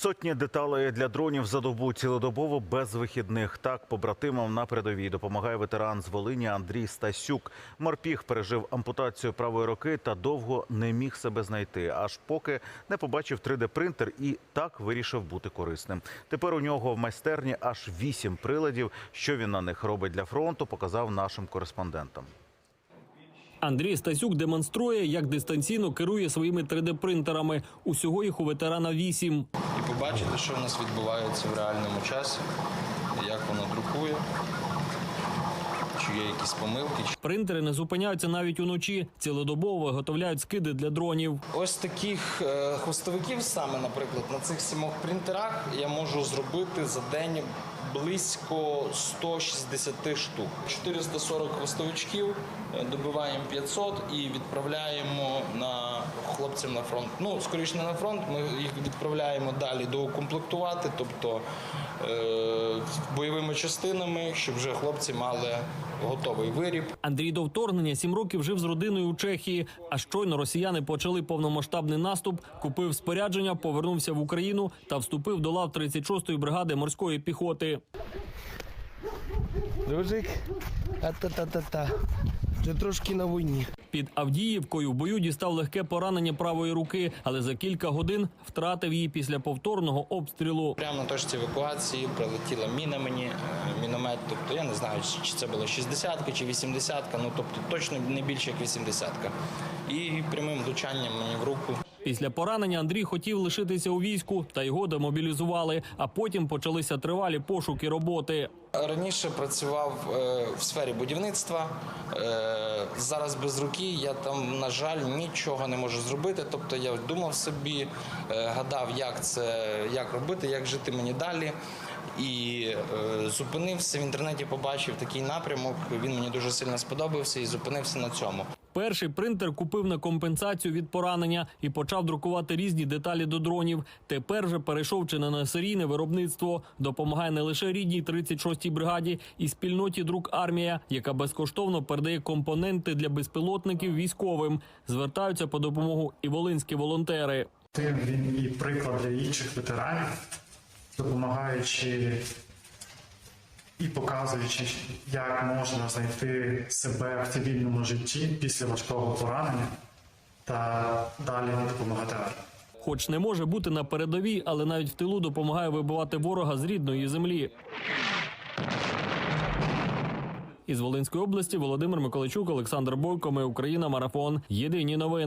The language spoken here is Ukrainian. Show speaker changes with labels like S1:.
S1: Сотні деталей для дронів за добу цілодобово без вихідних. Так побратимам на передовій допомагає ветеран з Волині Андрій Стасюк. Морпіг пережив ампутацію правої руки та довго не міг себе знайти, аж поки не побачив 3D-принтер і так вирішив бути корисним. Тепер у нього в майстерні аж вісім приладів. Що він на них робить для фронту, показав нашим кореспондентам.
S2: Андрій Стасюк демонструє, як дистанційно керує своїми 3D-принтерами. Усього їх у ветерана вісім.
S3: Побачити, що в нас відбувається в реальному часі, як воно друкує, чи є якісь помилки.
S2: Принтери не зупиняються навіть уночі. Цілодобово виготовляють скиди для дронів.
S3: Ось таких е, хвостовиків саме, наприклад, на цих сімох принтерах я можу зробити за день близько 160 штук. 440 хвостовичків, е, добиваємо 500 і відправляємо на хлопцям на фронт. Ну, скоріше не на фронт, ми їх відправляємо далі доукомплектувати, тобто е, бойовими частинами, щоб вже хлопці мали готовий виріб.
S2: Андрій до вторгнення сім років жив з родиною у Чехії. А щойно росіяни почали повномасштабний наступ, купив спорядження, повернувся в Україну та вступив до лав 36-ї бригади морської піхоти.
S4: Дружик, а-та-та-та-та. Вже трошки на війні.
S2: Під Авдіївкою в бою дістав легке поранення правої руки, але за кілька годин втратив її після повторного обстрілу.
S3: Прямо на точці евакуації прилетіла міна мені, е, міномет. Тобто я не знаю, чи це була 60-ка чи 80-ка, ну тобто точно не більше як 80-ка. І прямим влучанням мені в руку.
S2: Після поранення Андрій хотів лишитися у війську, та його демобілізували. А потім почалися тривалі пошуки роботи.
S3: Раніше працював е, в сфері будівництва. Е, зараз без руки я там, на жаль, нічого не можу зробити. Тобто я думав собі, е, гадав, як це як робити, як жити мені далі. І зупинився в інтернеті, побачив такий напрямок. Він мені дуже сильно сподобався і зупинився на цьому.
S2: Перший принтер купив на компенсацію від поранення і почав друкувати різні деталі до дронів. Тепер же перейшов чи не на серійне виробництво. Допомагає не лише рідній 36-й бригаді і спільноті друк армія, яка безкоштовно передає компоненти для безпілотників військовим. Звертаються по допомогу і волинські волонтери.
S5: Тим він і приклад для інших ветеранів, допомагаючи і показуючи, як можна знайти себе в цивільному житті після важкого поранення та далі допомагати.
S2: Хоч не може бути на передовій, але навіть в тилу допомагає вибивати ворога з рідної землі. Із Волинської області Володимир Миколайчук, Олександр Бойко. Ми Україна. Марафон. Єдині новини.